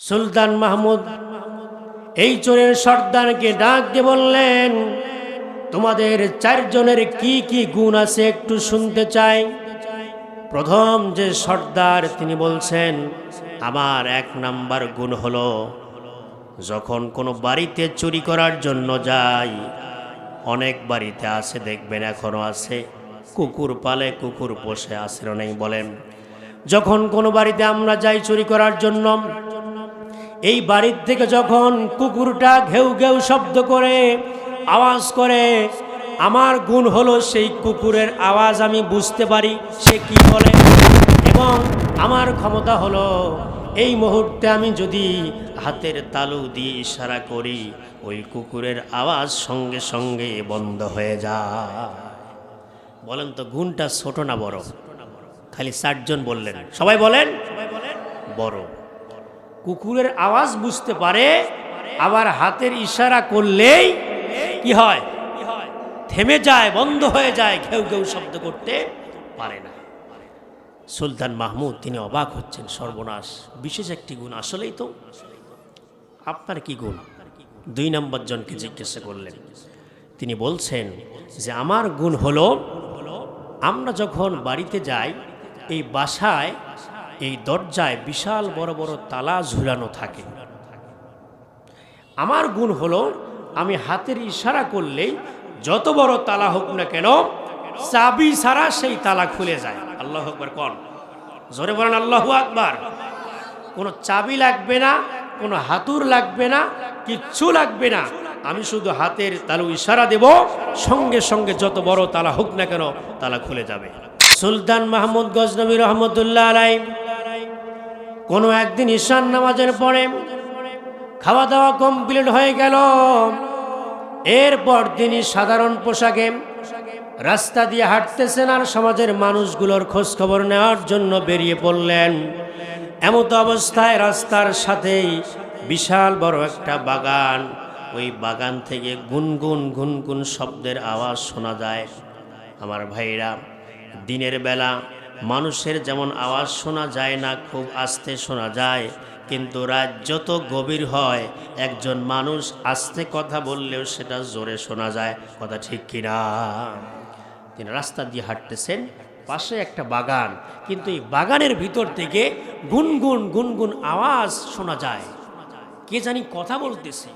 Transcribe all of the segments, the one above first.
সুলতান মাহমুদ, এই চোরের সর্দারকে ডাক দিয়ে বললেন, তোমাদের চারজনের কি কি গুণ আছে একটু শুনতে চাই। প্রথম যে সর্দার তিনি বলছেন, আমার এক নাম্বার গুণ হলো, যখন কোনো বাড়িতে চুরি করার জন্য যাই, অনেক বাড়িতে আছে, দেখবেন এখনও আছে, কুকুর পালে কুকুর পোষে আসে না নেই বলেন। যখন কোনো বাড়িতে আমরা যাই চুরি করার জন্য এই বাড়ির থেকে যখন কুকুরটা ঘেউ ঘেউ শব্দ করে আওয়াজ করে আমার গুণ হলো সেই কুকুরের আওয়াজ আমি বুঝতে পারি সে কি বলে? এবং আমার ক্ষমতা হলো এই মুহূর্তে আমি যদি হাতের তালু দিয়ে ইশারা করি ওই কুকুরের আওয়াজ সঙ্গে সঙ্গে বন্ধ হয়ে যায়। বলেন তো গুণটা ছোট না বড়? খালি ষাটজন বললেন। সবাই বলেন? সবাই বলেন? বড়। কুকুরের আওয়াজ বুঝতে পারে, আবার হাতের ইশারা করলেই কি হয়? থেমে যায়, বন্ধ হয়ে যায়, ঘেউ ঘেউ শব্দ করতে পারে না। সুলতান মাহমুদ, তিনি অবাক হচ্ছেন, সর্বনাশ। বিশেষ একটি গুণ আসলেই তো। আপনার কি গুণ? দুই নম্বর জনকে জিজ্ঞাসা করলেন। তিনি বলছেন যে, আমার গুণ হলো, আমরা যখন বাড়িতে যাই, এই বাসায় এই দরজায় বিশাল বড় বড় তালা ঝুলানো থাকে। আমার গুণ হলো, আমি হাতের ইশারা করলেই যত বড় তালা হোক না কেন, চাবি ছাড়া সেই তালা খুলে যায়। আল্লাহ আকবার কন? জোরে বলেন আল্লাহ আকবার। কোনো চাবি লাগবে না, কোনো হাতুর লাগবে না, কিচ্ছু লাগবে না। আমি শুধু হাতের তালু ইশারা দেব, সঙ্গে সঙ্গে যত বড় তালা হোক না কেন, তালা খুলে যাবে। সুলতান মাহমুদ গজনবী রহমতুল্লাহ আলাই কোনো একদিন ঈশান নামাজের পরে খাওয়া দাওয়া কমপ্লিট হয়ে গেল। এরপর তিনি সাধারণ পোশাকে রাস্তা দিয়ে হাঁটতেছেন আর সমাজের মানুষগুলোর খোঁজ খবর নেওয়ার জন্য বেরিয়ে পড়লেন। এমতো অবস্থায় রাস্তার সাথেই বিশাল বড় একটা বাগান। ওই বাগান থেকে গুনগুন গুনগুন শব্দের আওয়াজ শোনা যায়। আমার ভাইরা, দিনের বেলা মানুষের যেমন আওয়াজ শোনা যায় না, খুব আস্তে শোনা যায়। কিন্তু রাত যত গভীর হয়, একজন মানুষ আস্তে কথা বললেও সেটা জোরে শোনা যায়। কথা ঠিক কিনা? তিনি রাস্তা দিয়ে হাঁটতেছেন, পাশে একটা বাগান। কিন্তু এই বাগানের ভিতর থেকে গুনগুন গুনগুন আওয়াজ শোনা যায়। কে জানি কথা বলতেছে।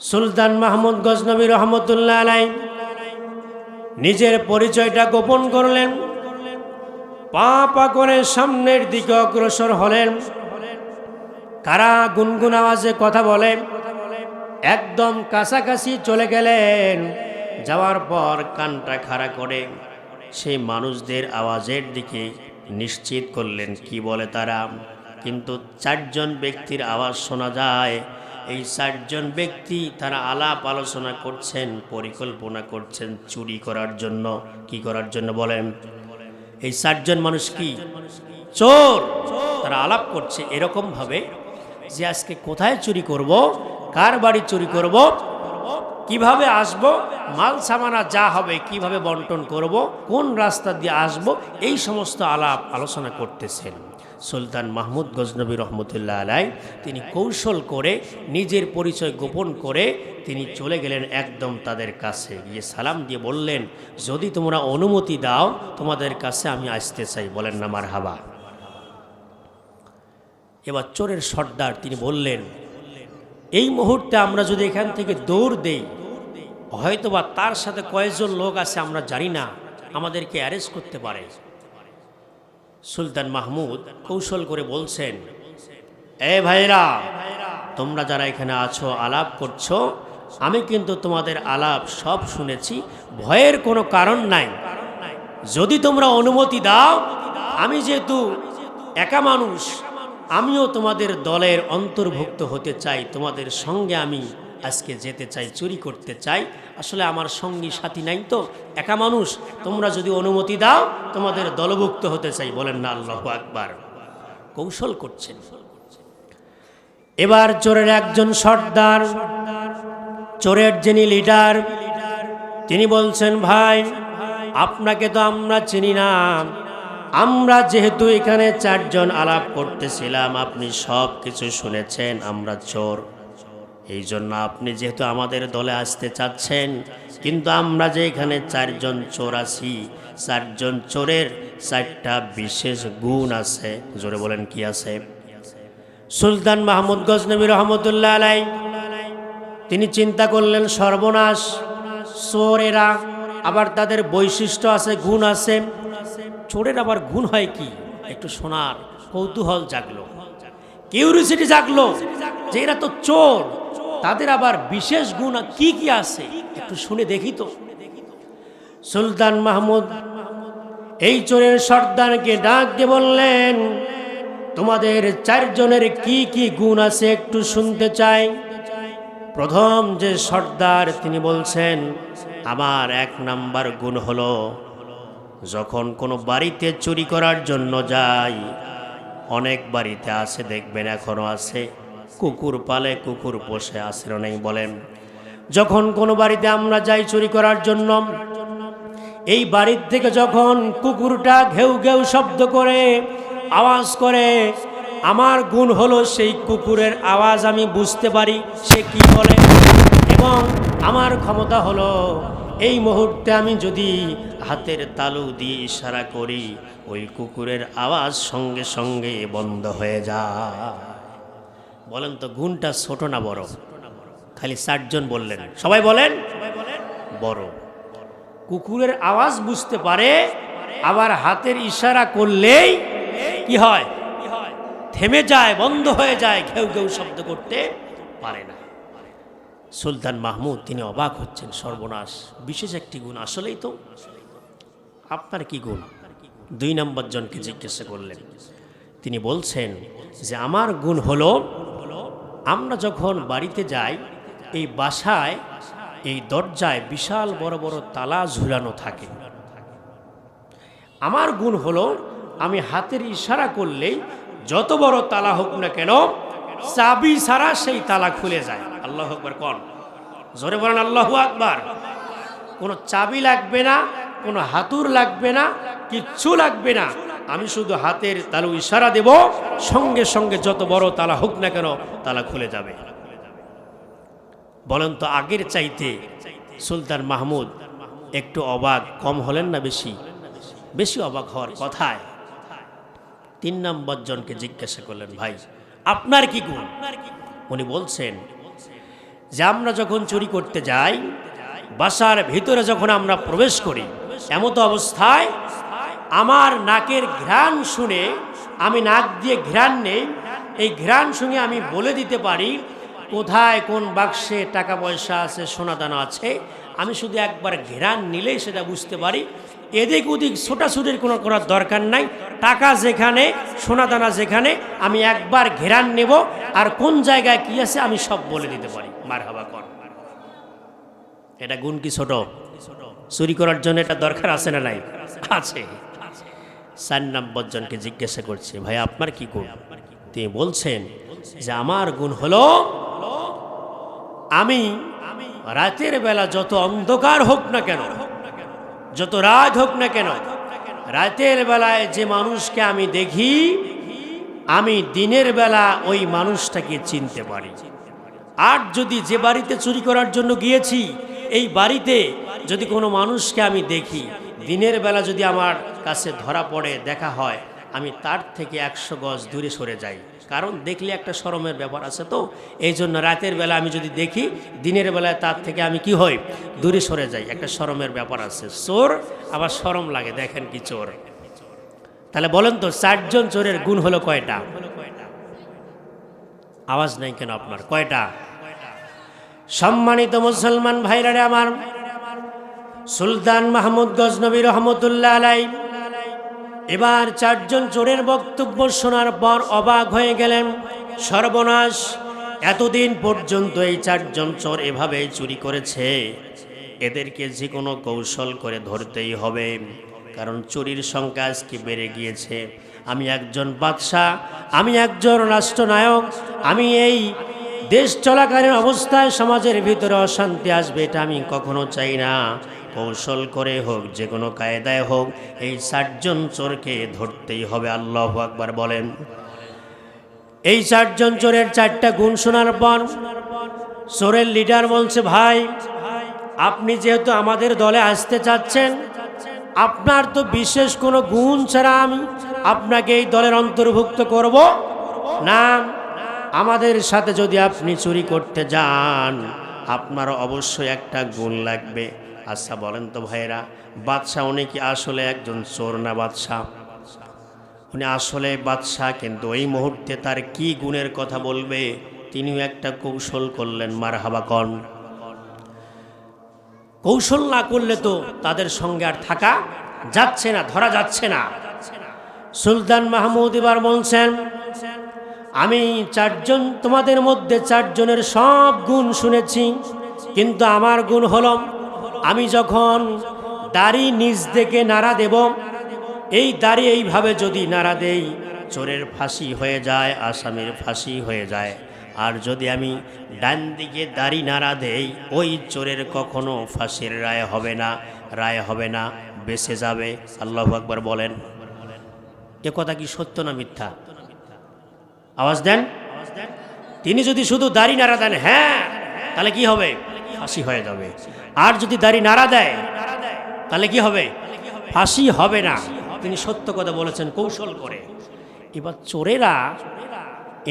সুলতান মাহমুদ গজনবী রহমতুল্লাহ নিজের পরিচয়টা গোপন করলেন। পা পা করে সামনের দিকে অগ্রসর হলেন। কারা গুনগুন আওয়াজে কথা বলে, একদম কাছাকাছি চলে গেলেন। যাওয়ার পর কানটা খাড়া করে সেই মানুষদের আওয়াজের দিকে নিশ্চিত করলেন, কি বলে তারা? কিন্তু চারজন ব্যক্তির আওয়াজ শোনা যায়, এই চারজন ব্যক্তি তারা আলাপ আলোচনা করছেন, পরিকল্পনা করছেন চুরি করার জন্য। কি করার জন্য বলেন? এই সাতজন মানুষ কি? চোর! তারা আলাপ করছে এরকম ভাবে যে আজকে কোথায় চুরি করব? কার বাড়ি চুরি করব? কীভাবে আসব? মাল সামানা যা হবে, কীভাবে বন্টন করব? কোন রাস্তা দিয়ে আসব? এই সমস্ত আলাপ আলোচনা করতেছেন। সুলতান মাহমুদ গজনবী রহমতুল্লাহ আলাই, তিনি কৌশল করে, নিজের পরিচয় গোপন করে তিনি চলে গেলেন একদম তাদের কাছে। গিয়ে সালাম দিয়ে বললেন, যদি তোমরা অনুমতি দাও, তোমাদের কাছে আমি আসতে চাই। বলেন না মার হাবা এবার চোরের সর্দার, তিনি বললেন, এই মুহূর্তে আমরা যদি এখান থেকে দৌড় দেই, হয়তোবা তার সাথে কয়েকজন লোক আছে আমরা জানি না। আমাদেরকে অ্যারেস্ট করতে পারে। সুলতান মাহমুদ কৌশল করে বলছেন, এ ভাইরা তোমরা যারা এখানে আছো, আলাপ করছ, আমি কিন্তু তোমাদের আলাপ সব শুনেছি, ভয়ের কোনো কারণ নাই। যদি তোমরা অনুমতি দাও, আমি যেহেতু একা মানুষ, আমিও তোমাদের দলের অন্তর্ভুক্ত হতে চাই, তোমাদের সঙ্গে আমি আজকে যেতে চাই, চুরি করতে চাই। আসলে আমার সঙ্গী সাথী নাই তো, একা মানুষ। তোমরা যদি অনুমতি দাও, তোমাদের দলভুক্ত হতে চাই। বলেন না, আল্লাহ আকবার। কৌশল করছেন। এবার চোরের একজন সর্দার, চোরের যিনি লিডার, তিনি বলছেন, ভাই, আপনাকে তো আমরা চিনি না। আমরা যেহেতু এখানে চারজন আলাপ করতেছিলাম, আপনি সব কিছু শুনেছেন, আমরা চোর। এই জন্য আপনি যেহেতু আমাদের দলে আসতে চাচ্ছেন, কিন্তু আমরা যে এখানে চারজন চোর আছি, চারজন চোরের চারটা বিশেষ গুণ আছে। জোরে বলেন কি আছে? সুলতান মাহমুদ গজনবী রহমতুল্লাহ আলাই, তিনি চিন্তা করলেন, সর্বনাশ, চোরেরা আবার তাদের বৈশিষ্ট্য আছে, গুণ আছে। চোরের আবার গুণ হয় কি? একটু শোনার কৌতূহল জাগলো। কিউরিসিটি জাগলো যে এরা তো চোর। তাদের আবার বিশেষ গুণ কি কি আছে? একটু শুনে দেখি তো। সুলতান মাহমুদ এই চোরের সর্দারকে ডাক দিয়ে বললেন, তোমাদের চারজনের কি কি গুণ আছে একটু শুনতে চাই। প্রথম যে সর্দার তিনি বলছেন, আমার এক নাম্বার গুণ হলো, যখন কোনো বাড়িতে চুরি করার জন্য যাই, অনেক বাড়িতে আছে, দেখবেন এখনও আছে। কুকুর পালে কুকুর আসে না নেই বলেন। যখন কোনো বাড়িতে আমরা যাই চুরি করার জন্য, এই বাড়ির থেকে যখন কুকুরটা ঘেউ ঘেউ শব্দ করে, আওয়াজ করে, আমার গুণ হলো সেই কুকুরের আওয়াজ আমি বুঝতে পারি, সে কি বলে? এবং আমার ক্ষমতা হলো, এই মুহূর্তে আমি যদি হাতের তালু দিয়ে ইশারা করি, ওই কুকুরের আওয়াজ সঙ্গে সঙ্গে বন্ধ হয়ে যায়। বলেন তো গুণটা ছোট না বড়? খালি ষাটজন বললেন। সবাই বলেন, বড়। কুকুরের আওয়াজ বুঝতে পারে, আবার হাতের ইশারা করলেই কি হয়? থেমে যায়, বন্ধ হয়ে যায়, ঘেউ ঘেউ শব্দ করতে পারে না। সুলতান মাহমুদ, তিনি অবাক হচ্ছেন, সর্বনাশ। বিশেষ একটি গুণ, আসলেই তো? আপনার কি গুণ? দুই নম্বর জনকে জিজ্ঞাসা করলেন। তিনি বলছেন যে, আমার গুণ হলো আমরা যখন বাড়িতে যাই, এই বাসায়, এই দরজায় বিশাল বড় বড় তালা ঝুলানো থাকে। আমার গুণ হলো, আমি হাতের ইশারা করলেই যত বড় তালা হোক না কেন, চাবি ছাড়া সেই তালা খুলে যায়। আল্লাহ আকবার কন। জোরে বলেন আল্লাহ আকবার। কোনো চাবি লাগবে না, কোনো হাতুর লাগবে না, কিচ্ছু লাগবে না। আমি শুধু হাতের তালু ইশারা দেব, সঙ্গে সঙ্গে যত বড় তালা হোক না কেন তালা খুলে যাবে। বলেন তো আগের চাইতে সুলতান মাহমুদ একটু অবাক, কম হলেন না বেশি? বেশি অবাক হওয়ার কথায় তিন নম্বর জনকে জিজ্ঞাসা করলেন, ভাই, আপনার কি গুণ? উনি বলছেন, যে আমরা যখন চুরি করতে যাই, বাসার ভিতরে যখন আমরা প্রবেশ করি, এমতো অবস্থায় আমার নাকের ঘ্রাণ শুনে, আমি নাক দিয়ে ঘ্রাণ নেই, এই ঘ্রাণ শুনে আমি বলে দিতে পারি, কোথায় কোন বাক্সে টাকা পয়সা আছে, সোনাদানা আছে, আমি শুধু একবার ঘেরান নিলেই সেটা বুঝতে পারি। এদিক ওদিক ছোটাছুটির কোনো করার দরকার নাই, টাকা যেখানে, সোনাদানা যেখানে, আমি একবার ঘেরান নেব, আর কোন জায়গায় কি আছে আমি সব বলে দিতে পারি। মার হাবা কর। এটা গুণ কি ছোট? চুরি করার জন্য এটা দরকার আছে না নাই? আছে। চার নম্বর জনকে জিজ্ঞাসা করছে, ভাই, আপনার কি গুণ? তিনি বলছেন যে, আমার গুণ হলো আমি রাতের বেলা যত অন্ধকার হোক না কেন, যত রাত হোক না কেন, রাতের বেলায় যে মানুষকে আমি দেখি, আমি দিনের বেলা ওই মানুষটাকে চিনতে পারি। আর যদি যে বাড়িতে চুরি করার জন্য গিয়েছি, এই বাড়িতে যদি কোনো মানুষকে আমি দেখি দিনের বেলা যদি আমার কাছে ধরা পড়ে, দেখা হয়, আমি তার থেকে একশো গজ দূরে সরে যাই। কারণ দেখলে একটা শরমের ব্যাপার আছে তো। এই জন্য রাতের বেলা আমি যদি দেখি, দিনের বেলায় তার থেকে আমি কি হই? দূরে সরে যাই। একটা শরমের ব্যাপার আছে। চোর, আবার শরম লাগে। দেখেন কি চোর। তাহলে বলেন তো, চারজন চোরের গুণ হলো কয়টা? আওয়াজ নাই কেন আপনার? কয়টা? সম্মানিত মুসলমান ভাইরারে আমার সুলতান মাহমুদ গজনবী রহমতুল্লাহ আলাই। এবার চারজন চোরের বক্তব্য শোনার পর অবাক হয়ে গেলেন। সর্বনাশ, এতদিন পর্যন্ত এই চারজন চোর এভাবে চুরি করেছে। এদেরকে যে কোনো কৌশল করে ধরতেই হবে, কারণ চুরির সংখ্যা আজকে বেড়ে গিয়েছে। আমি একজন বাদশাহ, আমি একজন রাষ্ট্রনায়ক, আমি এই দেশ চলাকালীন অবস্থায় সমাজের ভিতরে অশান্তি আসবে, এটা আমি কখনো চাই না। কৌশল করে হোক, যে কোনো কায়দায় হোক, এই চারজন চোরকে ধরতেই হবে। আল্লাহ আকবার বলেন। এই চারজন চোরের চারটা গুণ শোনার পর চোরের লিডার বলছে, ভাই, আপনি যেহেতু আমাদের দলে আসতে চাচ্ছেন, আপনার তো বিশেষ কোনো গুণ ছাড়া আমি আপনাকে এই দলের অন্তর্ভুক্ত করব না। আমাদের সাথে যদি আপনি চুরি করতে যান, আপনার অবশ্যই একটা গুণ লাগবে। আচ্ছা বলেন তো ভাইরা বাদশাহ উনি কি আসলে একজন চোর না বাদশাহ? উনি আসলে বাদশাহ, কিন্তু এই মুহূর্তে তার কি গুণের কথা বলবে তিনিও একটা কৌশল করলেন মার হাবা কন। কৌশল না করলে তো তাদের সঙ্গে আর থাকা যাচ্ছে না, ধরা যাচ্ছে না। সুলতান মাহমুদ এবার বলছেন, আমি চারজন, তোমাদের মধ্যে চারজনের সব গুণ শুনেছি, কিন্তু আমার গুণ হল আমি যখন দাড়ি নিজ থেকে নাড়া দেব, এই দাড়ি এইভাবে যদি নাড়া দেই, চোরের ফাঁসি হয়ে যায়, আসামির ফাঁসি হয়ে যায়। আর যদি আমি ডান দিকে দাড়ি নাড়া দেই, ওই চোরের কখনো ফাঁসির রায় হবে না, রায় হবে না, বেঁচে যাবে। আল্লাহ আকবর বলেন। এ কথা কি সত্য না মিথ্যা? আওয়াজ দেন। তিনি যদি শুধু দাড়ি নাড়া দেন হ্যাঁ তাহলে কি হবে? ফাঁসি হয়ে যাবে। আর যদি দাড়ি নাড়া দেয়, তাহলে কি হবে? ফাঁসি হবে না। তিনি সত্য কথা বলেছেন, কৌশল করে। এবার চোরেরা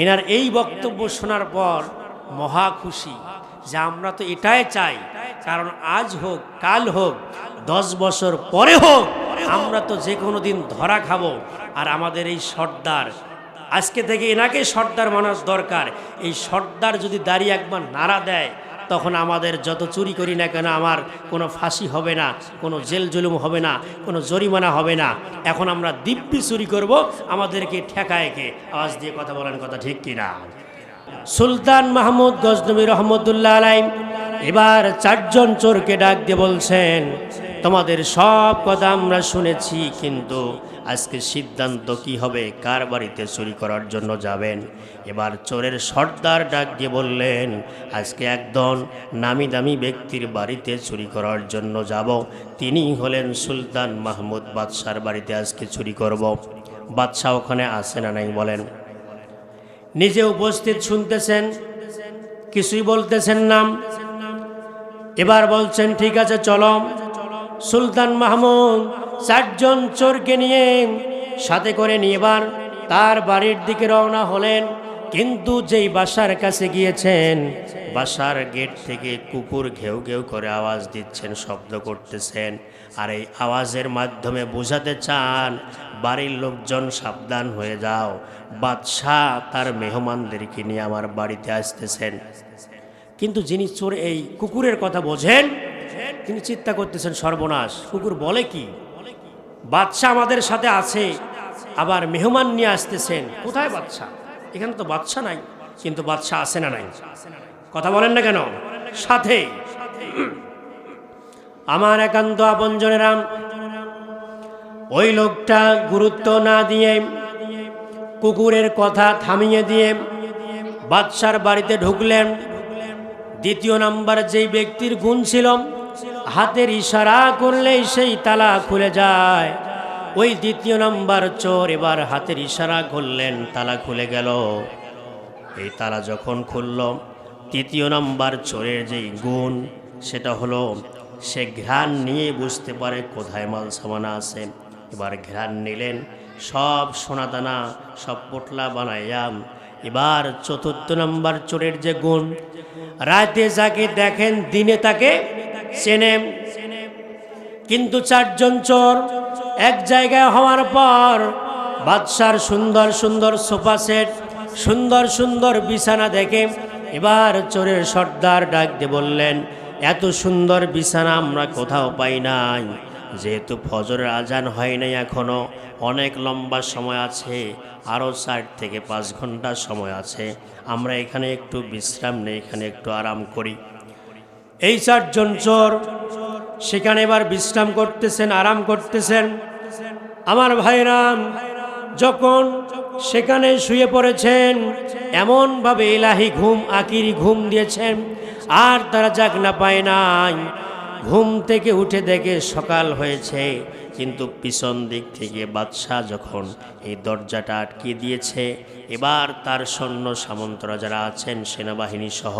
এনার এই বক্তব্য শোনার পর মহা খুশি যে আমরা তো এটাই চাই, কারণ আজ হোক, কাল হোক, দশ বছর পরে হোক, আমরা তো যে কোনো দিন ধরা খাব। আর আমাদের এই সর্দার, আজকে থেকে এনাকে সর্দার মানুষ দরকার। এই সর্দার যদি দাঁড়িয়ে একবার নাড়া দেয় তখন আমাদের যত চুরি করি না কেন আমার কোনো ফাঁসি হবে না, কোনো জেল জুলুম হবে না, কোনো জরিমানা হবে না। এখন আমরা দিব্যি চুরি করব, আমাদেরকে ঠেকায় কে? আওয়াজ দিয়ে কথা বলার কথা ঠিক কিনা? সুলতান মাহমুদ গজনবী রহমতুল্লাহ আলাই এবার চারজন চোরকে ডাক দিয়ে বলছেন তোমাদের সব কথা আমরা শুনেছি, কিন্তু আজকে সিদ্ধান্ত কি হবে? কার বাড়িতে চুরি করার জন্য যাবেন? এবার চোরের সর্দার ডাক দিয়ে বললেন, আজকে একদম নামি দামি ব্যক্তির বাড়িতে চুরি করার জন্য যাব। তিনি হলেন সুলতান মাহমুদ বাদশার বাড়িতে আজকে চুরি করব। বাদশাহ ওখানে আসে না নাই বলেন। নিজে উপস্থিত শুনতেছেন, কিছুই বলতেছেন নাম এবার বলছেন, ঠিক আছে, চলো। সুলতান মাহমুদ চারজন চোরকে নিয়ে সাথে করে নিয়ে এবার তার বাড়ির দিকে রওনা হলেন। কিন্তু যেই বাসার কাছে গিয়েছেন, বাসার গেট থেকে কুকুর ঘেউ ঘেউ করে আওয়াজ দিচ্ছেন, শব্দ করতেছেন। আর এই আওয়াজের মাধ্যমে বোঝাতে চান, বাড়ির লোকজন সাবধান হয়ে যাও। বাদশাহ তার মেহমানদেরকে নিয়ে আমার বাড়িতে আসতেছেন। কিন্তু যিনি চোর, এই কুকুরের কথা বোঝেন তিনি চিন্তা করতেছেন, সর্বনাশ। কুকুর বলে কি? বাদশাহ আমাদের সাথে আছে, আবার মেহমান নিয়ে আসতেছেন। কোথায় বাদশাহ? এখানে তো বাদশাহ নাই, কিন্তু বাদশাহ আসে না নাই? কথা বলেন না কেন? সাথে। আমার একান্ত আপনজনেরাম ওই লোকটা গুরুত্ব না দিয়ে কুকুরের কথা থামিয়ে দিয়ে বাদশার বাড়িতে ঢুকলেন। দ্বিতীয় নাম্বার যেই ব্যক্তির গুণ ছিল হাতের ইশারা করলেই সেই তালা খুলে যায়। ওই দ্বিতীয় নাম্বার চোর এবার হাতের ইশারা করলেন, তালা খুলে গেল। এই তালা যখন খুলল, তৃতীয় নাম্বার চোরের যেই গুণ, সেটা হলো সে ঘ্রাণ নিয়ে বুঝতে পারে কোথায় মাল সামানা আছে। এবার ঘ্রাণ নিলেন, সব সোনাদানা, সব পোটলা বানাইয়াম এবার চতুর্থ নম্বর চোরের যে গুণ, রাতে যাকে দেখেন, দিনে তাকে চেনেন। কিন্তু চারজন চোর এক জায়গায় হওয়ার পর বাদশার সুন্দর সুন্দর সোফা সেট, সুন্দর সুন্দর বিছানা দেখে এবার চোরের সর্দার ডাক দিয়ে বললেন, এত সুন্দর বিছানা আমরা কোথাও পাই নাই। যেহেতু ফজরের আজান হয় নাই এখনও, অনেক লম্বা সময় আছে, আরও চার থেকে পাঁচ ঘণ্টা সময় আছে। আমরা এখানে একটু বিশ্রাম নেই, এখানে একটু আরাম করি। এই চারজন চোর সেখানে এবার বিশ্রাম করতেছেন, আরাম করতেছেন। আমার ভাইরাম, যখন সেখানে শুয়ে পড়েছেন, এমনভাবে এলাহি ঘুম, আকিরি ঘুম দিয়েছেন, আর তারা যাক না পায় নাই। ঘুম থেকে উঠে দেখে সকাল হয়েছে। কিন্তু পিছন দিক থেকে বাদশাহ যখন এই দরজাটা আটকে দিয়েছে, এবার তার সৈন্য সামন্তরা যারা আছেন, সেনাবাহিনী সহ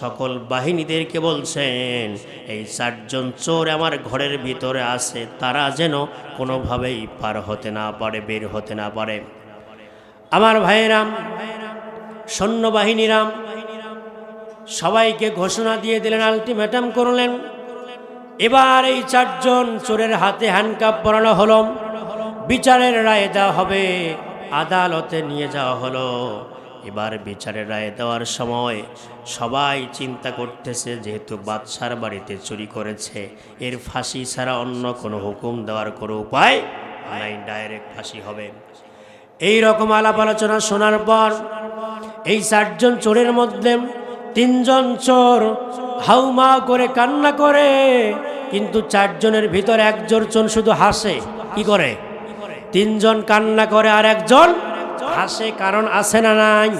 সকল বাহিনীদেরকে বলছেন, এই চারজন চোর আমার ঘরের ভিতরে আছে, তারা যেন কোনোভাবেই পার হতে না পারে, বের হতে না পারে। আমার ভাইয়েরাম, সৈন্যবাহিনীরাম, সবাইকে ঘোষণা দিয়ে দিলেন আলটিমেটাম করলেন। এবার এই চারজন চোরের হাতে হ্যান্ডকাপ পরানো হলো। বিচারের রায় দেওয়া হবে, আদালতে নিয়ে যাওয়া হলো। এবার বিচারের রায় দেওয়ার সময় সবাই চিন্তা করতেছে, যেহেতু বাদশার বাড়িতে চুরি করেছে, এর ফাঁসি ছাড়া অন্য কোনো হুকুম দেওয়ার কোনো উপায় নাই, ডাইরেক্ট ফাঁসি হবে। এই রকম আলাপ আলোচনা শোনার পর এই চারজন চোরের মধ্যে তিনজন চোর হাউমা করে কান্না করে কিন্তু চারজনের ভিতর একজন শুধু হাসে। কি করে? তিনজন কান্না করে আর একজন হাসে, কারণ আছে না নাই?